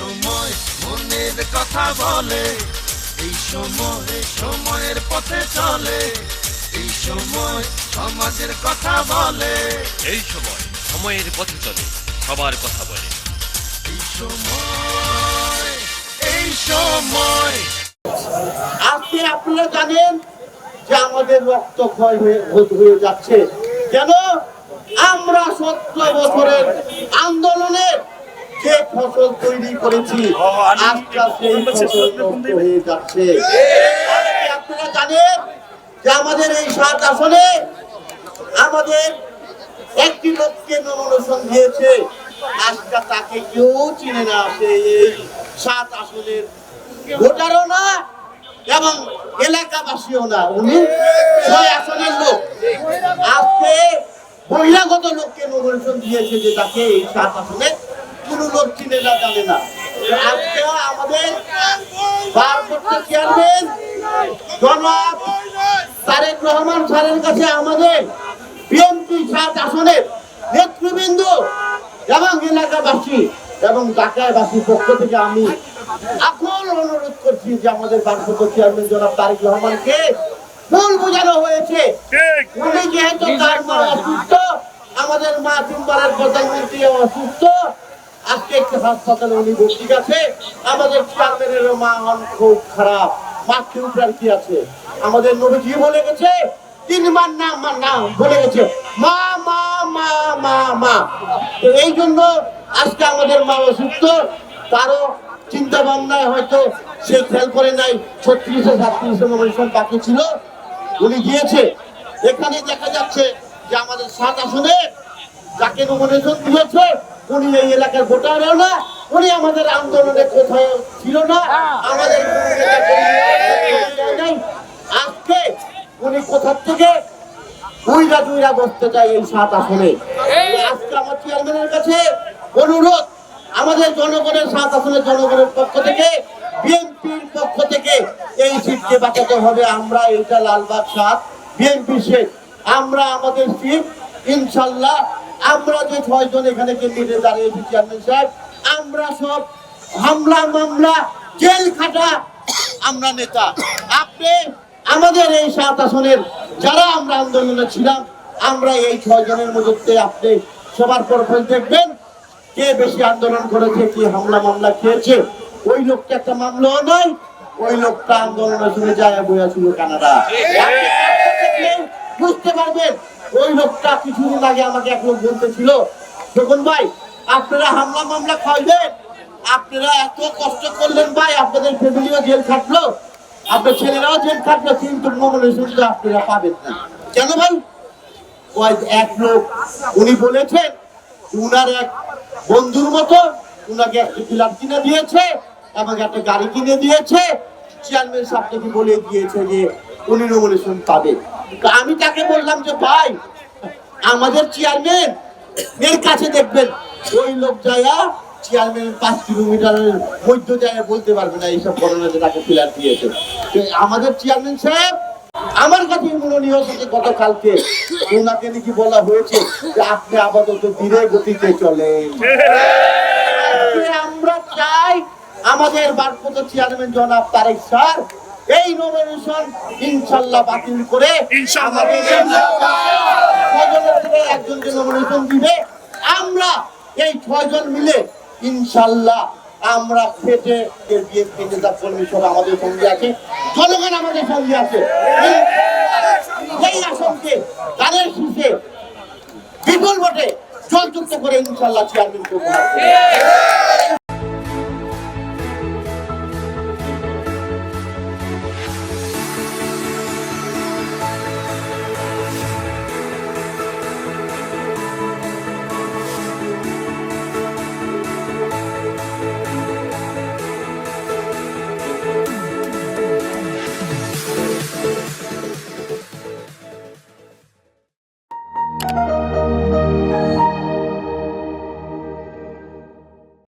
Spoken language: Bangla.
সময় মনের কথা বলে এই সময় সময়ের পথে চলে এই সময় সমাজের কথা বলে। এই সময় সময়ের পথে চলে সবার কথা বলে। এই সময় এই সময়। আজকে আপনারা জানেন যে আমাদের রক্ত ক্ষয় হয়ে যাচ্ছে। কেন? আমরা সত্তর বছরের আন্দোলনের যে ফসল তৈরি করেছি ফসল হয়ে যাচ্ছে। আজকে আপনারা জানেন যে আমাদের এই সাত আসনে আমাদের একটি লোককে নমিনেশন দিয়েছে। আজকে তাকে কেউ চিনে না সে এই সাত আসনের ভোটারও না এবং এলাকাবাসীও না। উনি ছয় আসনের লোক। আজকে বহিরাগত লোককে নমিনেশন দিয়েছে যে তাকে এই সাত আসনে কোনো লোক চিনে জানে না। আজকে আমাদের ভারপ্রাপ্ত চেয়ারম্যান জনাব তারেক রহমান স্যারের কাছে আমাদের বিএনপি সাত আসনের নেতৃবৃন্দ এবং এলাকাবাসী এবং ঢাকাবাসীর পক্ষ থেকে আমি এখন অনুরোধ করছি যে আমাদের ভারপ্রাপ্ত চেয়ারম্যান জনাব তারেক রহমানকে ভুল বোঝানো হয়েছে। উনি যেহেতু তার মা অসুস্থ আমাদের মা তিনবারের প্রধানমন্ত্রী অসুস্থ আজকে একটি হাসপাতালে উনি ভর্তি আছে আমাদের চেয়ারম্যানের মা হন খুব খারাপ। মা ফিউচার কি আছে? আমাদের নবীজি বলে গেছে তিনবার মা বলে গেছে। মা এই জন্য আজকে আমাদের মা অসুস্থ। চিন্তা ভাবনায় হয়তো সে খেয়াল করে ছত্রিশে ছিল। উনি গিয়েছে। এখানে দেখা যাচ্ছে যে আমাদের সাত আসনে যাকে নমিনেশন দিয়েছে উনি এই এলাকার ভোটারও না উনি আমাদের আন্দোলনে কোথাও ছিল না। আমাদের কর্মী নাই। আজকে উনি কোথা থেকে? দুইরা দুইরা বসতে চাই এই সাত আসনে। আজকে আমার চেয়ারম্যানের কাছে অনুরোধ আমাদের জনগণের সাত আসনের জনগণের পক্ষ থেকে বিএনপির পক্ষ থেকে এই সিটকে বাঁচাতে হবে। আমরা এটা লালবাগ সাত বিএনপি সিট আমরা আমাদের সিট ইনশাল্লাহ আমরা যে ছয়জন এখানে কেন্দ্রে দাঁড়িয়েছি চেয়ারম্যান সাহেব, আমরা সব হামলা, মামলা, জেল খাটা, আমরা নেতা। আপনি আমাদের এই সাত আসনের যারা আমরা আন্দোলনে ছিলাম, আমরা এই ছয় জনের মধ্যে আপনি সবার পর পর দেখবেন কে বেশি আন্দোলন করেছে, কি হামলা, মামলা খেয়েছে। ওই লোকটা একটা মামলাও নয়, ওই লোকটা আন্দোলনে শুনে যায় বইয়া ছিল কানাডা। বুঝতে পারবেন? ওই লোকটা কিছুদিন আগে আমাকে এক লোক বলতেছিল দেখুন ভাই, আপনারা হামলা মামলা খাইবেন? আপনারা এত কষ্ট করলেন ভাই, আপনাদের ফ্যামিলিও জেল খাটলো, আপনার ছেলেরাও জেল খাটলো, কিন্তু নমিনেশনটা আপনারা পাবেন না। কেন ভাই? ওই এক লোক, উনি বলেছেন, উনার এক বন্ধুর মতো উনাকে একটা ফিলার কিনে দিয়েছে, এবং একটা গাড়ি কিনে দিয়েছে। চেয়ারম্যান সাহেবকে বলে দিয়েছে যে, উনি নমিনেশন পাবে আমি তাকে বললাম যে ভাই আমাদের চেয়ারম্যান এর কাছে দেখবেন। ওই লোক যায়া চেয়ারম্যান পাঁচ কিলোমিটারের মধ্য জায়গায় বলতে পারবে না এইসব করোনাতে তাকে ফিলার দিয়েছে। তো আমাদের চেয়ারম্যান সাহেব আমার কাছে গতকালকে ওনাকে নাকি বলা হয়েছে যে আপনি আপাতত ধীরে গতিতে চলেন। আমরা চাই আমাদের বারপত চেয়ারম্যান জনাব তারেক স্যার এই নমিনেশন ইনশাল্লাহ বাতিল করে একজনকে নমিনেশন দিবে। আমরা এই ছয়জন মিলে ইনশাল্লাহ আমরা খেটে বিএনপি নেতা কর্মী সব আমাদের সঙ্গে আছে। জনগণ আমাদের সঙ্গে আছে। এই আসনকে তাদের শীষে বিপুল ভোটে জলযুক্ত করে ইনশাল্লাহ চেয়ারম্যান করব